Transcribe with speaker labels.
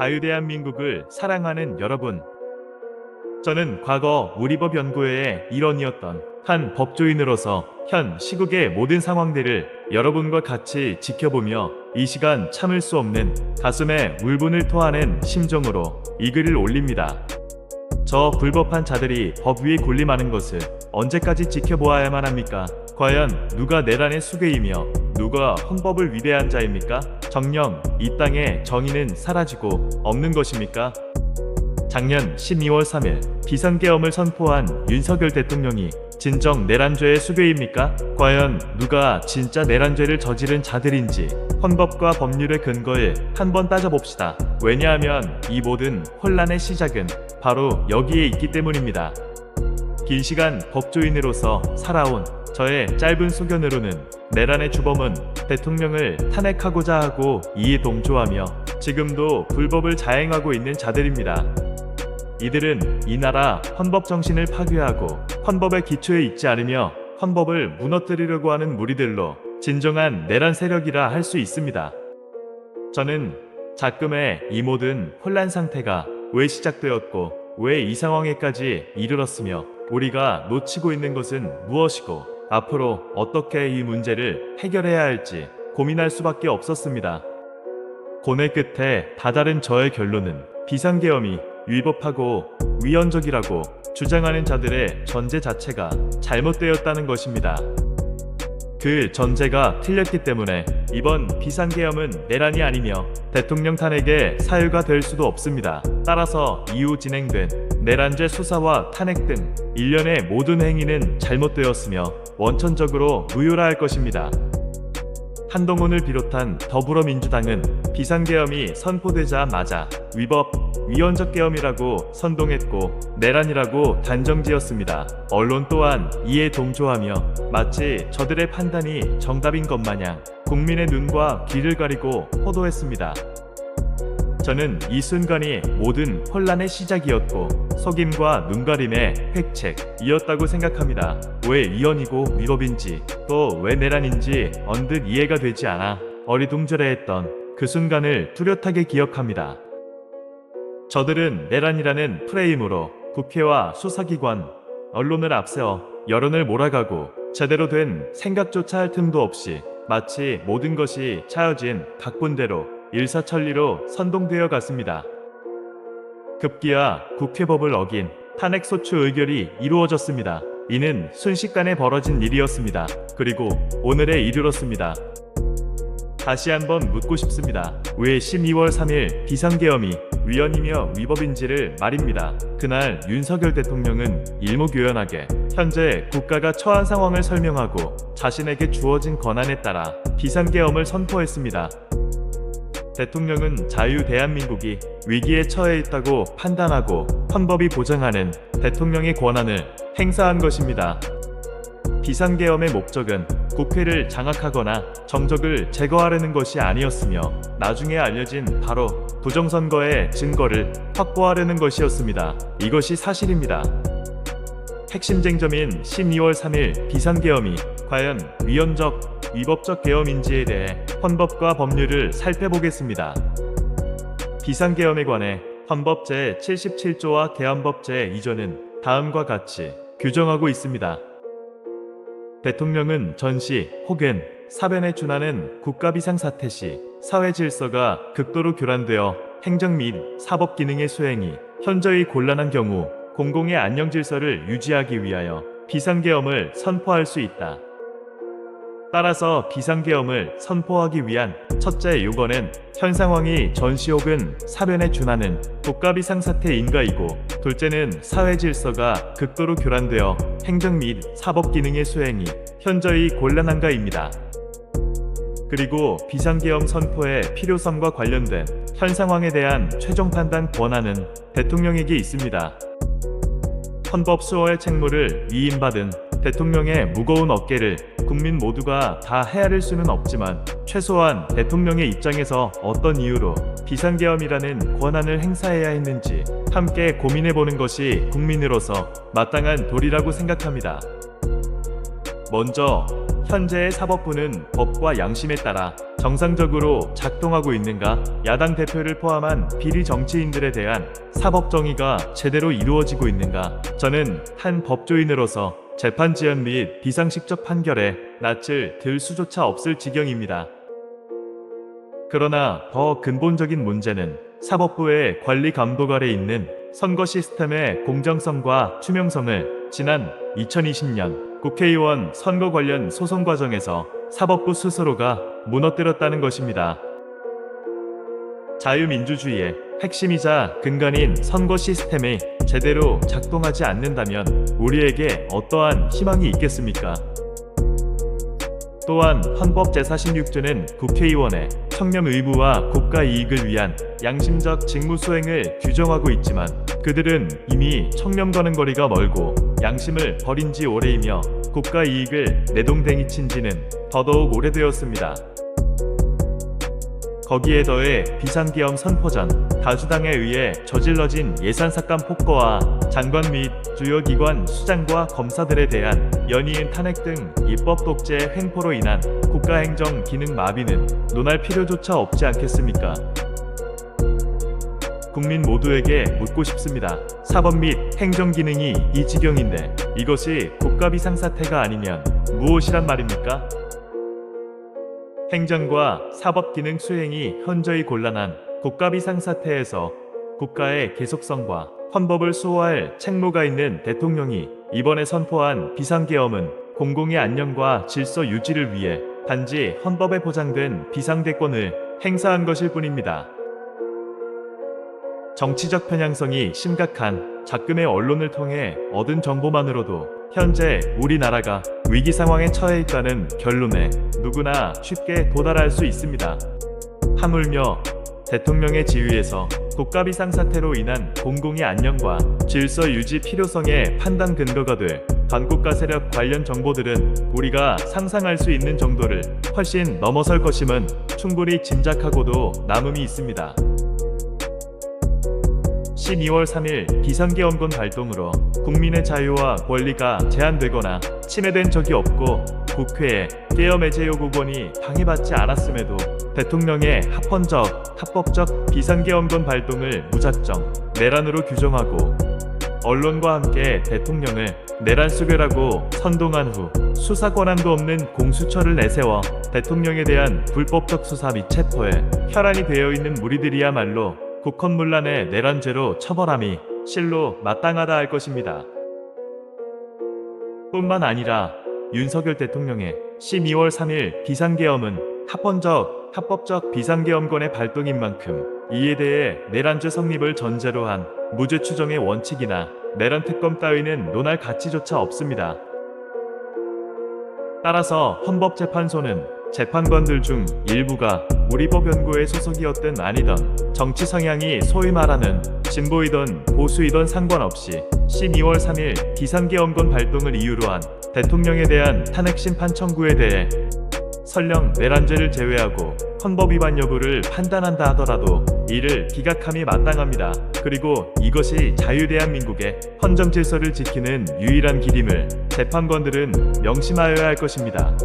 Speaker 1: 자유대한민국을 사랑하는 여러분. 저는 과거 우리 법 연구회의 일원이었던 한 법조인으로서 현 시국의 모든 상황들을 여러분과 같이 지켜보며 이 시간 참을 수 없는 가슴에 울분을 토하는 심정으로 이 글을 올립니다. 저 불법한 자들이 법 위에 군림하는 것을 언제까지 지켜보아야만 합니까? 과연 누가 내란의 수괴이며 누가 헌법을 위배한 자입니까? 정령 이 땅에 정의는 사라지고 없는 것입니까? 작년 12월 3일 비상계엄을 선포한 윤석열 대통령이 진정 내란죄의 수괴입니까? 과연 누가 진짜 내란죄를 저지른 자들인지 헌법과 법률의 근거를 한번 따져봅시다. 왜냐하면 이 모든 혼란의 시작은 바로 여기에 있기 때문입니다. 긴 시간 법조인으로서 살아온 저의 짧은 소견으로는 내란의 주범은 대통령을 탄핵하고자 하고 이에 동조하며 지금도 불법을 자행하고 있는 자들입니다. 이들은 이 나라 헌법 정신을 파괴하고 헌법의 기초에 있지 않으며 헌법을 무너뜨리려고 하는 무리들로 진정한 내란 세력이라 할 수 있습니다. 저는 작금의 이 모든 혼란 상태가 왜 시작되었고 왜 이 상황에까지 이르렀으며 우리가 놓치고 있는 것은 무엇이고 앞으로 어떻게 이 문제를 해결해야 할지 고민할 수밖에 없었습니다. 고뇌 끝에 다다른 저의 결론은 비상계엄이 위법하고 위헌적이라고 주장하는 자들의 전제 자체가 잘못되었다는 것입니다. 그 전제가 틀렸기 때문에 이번 비상계엄은 내란이 아니며 대통령 탄핵의 사유가 될 수도 없습니다. 따라서 이후 진행된 내란죄 수사와 탄핵 등 일련의 모든 행위는 잘못되었으며 원천적으로 무효라 할 것입니다. 한동훈을 비롯한 더불어민주당은 비상계엄이 선포되자마자 위법, 위헌적 계엄이라고 선동했고 내란이라고 단정지었습니다. 언론 또한 이에 동조하며 마치 저들의 판단이 정답인 것 마냥 국민의 눈과 귀를 가리고 호도했습니다. 저는 이 순간이 모든 혼란의 시작이었고 속임과 눈가림의 획책이었다고 생각합니다. 왜 위헌이고 위법인지 또 왜 내란인지 언뜻 이해가 되지 않아 어리둥절해했던 그 순간을 뚜렷하게 기억합니다. 저들은 내란이라는 프레임으로 국회와 수사기관, 언론을 앞세워 여론을 몰아가고 제대로 된 생각조차 할 틈도 없이 마치 모든 것이 차여진 각본대로 일사천리로 선동되어 갔습니다. 급기야 국회법을 어긴 탄핵소추 의결이 이루어졌습니다. 이는 순식간에 벌어진 일이었습니다. 그리고 오늘에 이르렀습니다. 다시 한번 묻고 싶습니다. 왜 12월 3일 비상계엄이 위헌이며 위법인지를 말입니다. 그날 윤석열 대통령은 일목요연하게 현재 국가가 처한 상황을 설명하고 자신에게 주어진 권한에 따라 비상계엄을 선포했습니다. 대통령은 자유 대한민국이 위기에 처해 있다고 판단하고 헌법이 보장하는 대통령의 권한을 행사한 것입니다. 비상계엄의 목적은 국회를 장악하거나 정적을 제거하려는 것이 아니었으며 나중에 알려진 바로 부정선거의 증거를 확보하려는 것이었습니다. 이것이 사실입니다. 핵심 쟁점인 12월 3일 비상계엄이 과연 위헌적, 위법적 계엄인지에 대해 헌법과 법률을 살펴보겠습니다. 비상계엄에 관해 헌법 제77조와 개헌법 제2조는 다음과 같이 규정하고 있습니다. 대통령은 전시 혹은 사변에 준하는 국가 비상사태 시 사회 질서가 극도로 교란되어 행정 및 사법 기능의 수행이 현저히 곤란한 경우 공공의 안녕 질서를 유지하기 위하여 비상계엄을 선포할 수 있다. 따라서 비상계엄을 선포하기 위한 첫째 요건은 현 상황이 전시 혹은 사변에 준하는 국가 비상사태인가이고 둘째는 사회 질서가 극도로 교란되어 행정 및 사법 기능의 수행이 현저히 곤란한가입니다. 그리고 비상계엄 선포의 필요성과 관련된 현 상황에 대한 최종 판단 권한은 대통령에게 있습니다. 헌법 수호의 책무를 위임받은 대통령의 무거운 어깨를 국민 모두가 다 헤아릴 수는 없지만 최소한 대통령의 입장에서 어떤 이유로 비상계엄이라는 권한을 행사해야 했는지 함께 고민해 보는 것이 국민으로서 마땅한 도리라고 생각합니다. 먼저 현재의 사법부는 법과 양심에 따라 정상적으로 작동하고 있는가? 야당 대표를 포함한 비리 정치인들에 대한 사법 정의가 제대로 이루어지고 있는가? 저는 한 법조인으로서 재판 지연 및 비상식적 판결에 낯을 들 수조차 없을 지경입니다. 그러나 더 근본적인 문제는 사법부의 관리 감독 아래 있는 선거 시스템의 공정성과 투명성을 지난 2020년 국회의원 선거 관련 소송 과정에서 사법부 스스로가 무너뜨렸다는 것입니다. 자유민주주의의 핵심이자 근간인 선거 시스템이 제대로 작동하지 않는다면 우리에게 어떠한 희망이 있겠습니까? 또한 헌법 제46조는 국회의원의 청렴 의무와 국가 이익을 위한 양심적 직무 수행을 규정하고 있지만 그들은 이미 청렴과는 거리가 멀고 양심을 버린 지 오래이며 국가 이익을 내동댕이 친 지는 더더욱 오래되었습니다. 거기에 더해 비상계엄 선포 전 다수당에 의해 저질러진 예산 삭감 폭거와 장관 및 주요 기관 수장과 검사들에 대한 연이은 탄핵 등 입법 독재 횡포로 인한 국가행정 기능 마비는 논할 필요조차 없지 않겠습니까? 국민 모두에게 묻고 싶습니다. 사법 및 행정 기능이 이 지경인데 이것이 국가 비상사태가 아니면 무엇이란 말입니까? 행정과 사법 기능 수행이 현저히 곤란한 국가 비상 사태에서 국가의 계속성과 헌법을 수호할 책무가 있는 대통령이 이번에 선포한 비상계엄은 공공의 안녕과 질서 유지를 위해 단지 헌법에 보장된 비상대권을 행사한 것일 뿐입니다. 정치적 편향성이 심각한 작금의 언론을 통해 얻은 정보만으로도 현재 우리나라가 위기 상황에 처해 있다는 결론에 누구나 쉽게 도달할 수 있습니다. 하물며 대통령의 지휘에서 국가 비상사태로 인한 공공의 안녕과 질서 유지 필요성의 판단 근거가 될 반국가 세력 관련 정보들은 우리가 상상할 수 있는 정도를 훨씬 넘어설 것임은 충분히 짐작하고도 남음이 있습니다. 12월 3일 비상계엄군 발동으로 국민의 자유와 권리가 제한되거나 침해된 적이 없고 국회에 해제 요구권이 방해받지 않았음에도 대통령의 합헌적, 합법적 비상계엄군 발동을 무작정 내란으로 규정하고 언론과 함께 대통령을 내란 수배라고 선동한 후 수사 권한도 없는 공수처를 내세워 대통령에 대한 불법적 수사 및 체포에 혈안이 되어 있는 무리들이야말로 국헌문란의 내란죄로 처벌함이 실로 마땅하다 할 것입니다. 뿐만 아니라 윤석열 대통령의 12월 3일 비상계엄은 합헌적, 합법적 비상계엄권의 발동인 만큼 이에 대해 내란죄 성립을 전제로 한 무죄 추정의 원칙이나 내란 특검 따위는 논할 가치조차 없습니다. 따라서 헌법재판소는 재판관들 중 일부가 우리 법 연구의 소속이었든 아니던 정치 성향이 소위 말하는 진보이던 보수이던 상관없이 12월 3일 비상계엄권 발동을 이유로 한 대통령에 대한 탄핵 심판 청구에 대해 설령 내란죄를 제외하고 헌법 위반 여부를 판단한다 하더라도 이를 기각함이 마땅합니다. 그리고 이것이 자유대한민국의 헌정 질서를 지키는 유일한 길임을 재판관들은 명심하여야 할 것입니다.